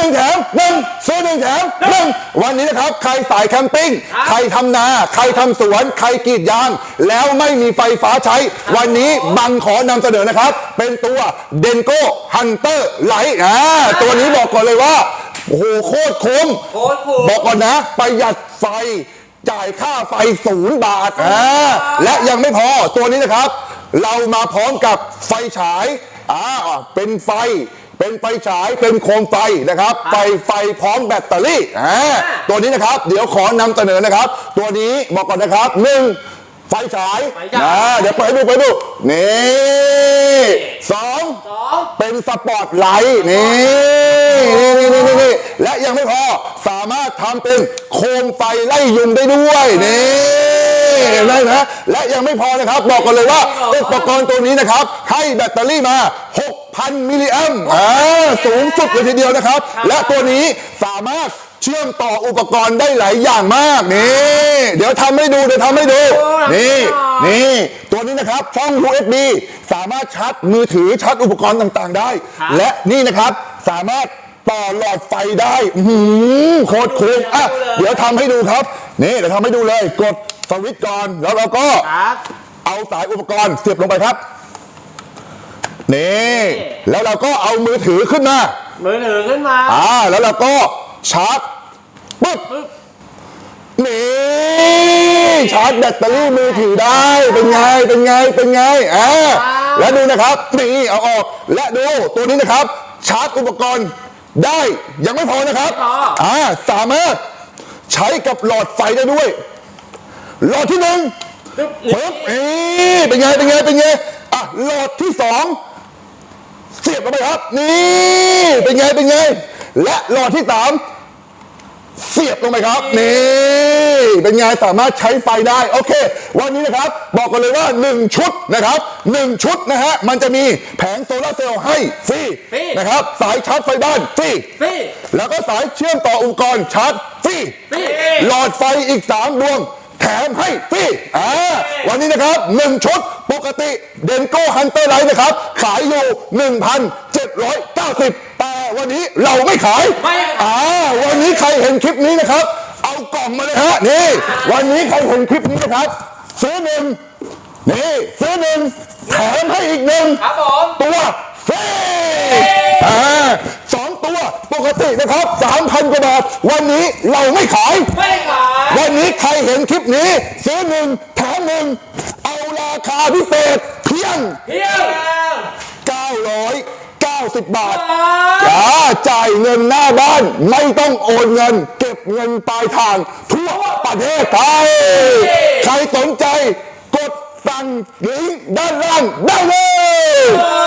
หนึ่งแถมหนึ่งซื้อหนึ่งแถมหนึ่งวันนี้นะครับ ใครสายแคมปิ้ง ใครทำนา ใครทำสวน ใครกรีดยาง แล้วไม่มีไฟฟ้าใช้ วันนี้บังขอนำเสนอนะครับ เป็นตัวเดนโก้ฮันเตอร์ไลท์อ่าตัวนี้บอกก่อนเลยว่า โอ้โหโคตรคุ้ม โคตรคุ้มบอกก่อนนะ ประหยัดไฟจ่ายค่าไฟศูนย์บาทอ่าและยังไม่พอตัวนี้นะครับ เรามาพร้อมกับไฟฉายอ่าเป็นไฟ เป็นไฟฉายเป็นโคมไฟนะครับไฟไฟพร้อมแบตเตอรี่อ่าตัวนี้นะครับ เดี๋ยวขอนำเสนอนะครับ ตัวนี้บอกก่อนนะครับหนึ่งไฟฉายไฟฉาย นะเดี๋ยวเปิดให้ดูเปิดให้ดูนี่สอง สอง เป็นสปอตไลท์นี่นี่นี่นี่นี่และยังไม่พอสามารถทำเป็นโคมไฟไล่ยุงได้ด้วยนี่เห็นไหมนะและยังไม่พอนะครับ บอกกันเลยว่าอุปกรณ์ตัวนี้นะครับ ให้แบตเตอรี่มา 6,000 มิลลิแอมป์อ่าสูงสุดเลยทีเดียวนะครับ และตัวนี้สามารถเชื่อมต่ออุปกรณ์ได้หลายอย่างมากนี่เดี๋ยวทำให้ดูเดี๋ยวทำให้ดูนี่นี่ตัวนี้นะครับช่อง USB สามารถชาร์จมือถือชาร์จอุปกรณ์ต่างๆได้ครับและนี่นะครับสามารถต่อหลอดไฟได้อื้อหือโคตรคุ้มอะเดี๋ยวทำให้ดูครับ นี่เดี๋ยวทำให้ดูเลยกดสวิตช์ก่อนแล้วเราก็ครับเอาสายอุปกรณ์เสียบลงไปครับ นี่ แล้วเราก็เอามือถือขึ้นมา มือถือขึ้นมา อ่า แล้วเราก็ชาร์จปึ๊บปึ๊บนี่ชาร์จแบตเตอรี่มือถือได้ เป็นไง เป็นไง เป็นไงอ่าแล้วดูนะครับ นี่เอาออก และดูตัวนี้นะครับ ชาร์จอุปกรณ์ได้ยังไม่พอนะครับไม่พออ่าสามารถใช้กับหลอดไฟได้ด้วย หลอดที่หนึ่งปึ๊บปึ๊บนี่เป็นไง เป็นไง เป็นไง อะ หลอดที่สอง เสียบเข้าไปครับ นี่เป็นไงเป็นไง และหลอดที่สามเสียบลงไปครับ นี่ เป็นไงสามารถใช้ไฟได้ โอเค วันนี้นะครับ บอกกันเลยว่า 1 ชุดนะครับ 1 ชุดนะฮะ มันจะมีแผงโซลาร์เซลล์ให้ฟรีฟรี นะครับ สายชาร์จไฟบ้านฟรีฟี่แล้วก็สายเชื่อมต่ออุปกรณ์ชาร์จฟรี ฟรี หลอดไฟอีก 3 ดวง แถมให้ฟรี อ่า วันนี้นะครับ 1 ชุดป กติเดนโก้ฮันเตอร์ไลท์นะครับ ขายอยู่ 1,790 แต่วันนี้เราไม่ขายไม่ขาย อ่าวันนี้ใครเห็นคลิปนี้นะครับ เอากล่องมาเลยฮะนี่ วันนี้ใครเห็นคลิปนี้นะครับ ซื้อหนึ่งนี่ซื้อหนึ่งแถมให้อีกหนึ่ง ครับผม ตัวฟรีอ่าสองตัวปกตินะครับ 3,000กว่าบาท วันนี้เราไม่ขาย ไม่ขาย วันนี้ใครเห็นคลิปนี้ ซื้อหนึ่งแถมหนึ่งเอารา คาพิเศษเพียงเพียง990บาทบาทจ้าจ่ายเงินหน้าบ้าน ไม่ต้องโอนเงิน เก็บเงินปลายทาง ทั่วประเทศไทย ใครสนใจ กดสั่งลิงก์ด้านล่างได้เลย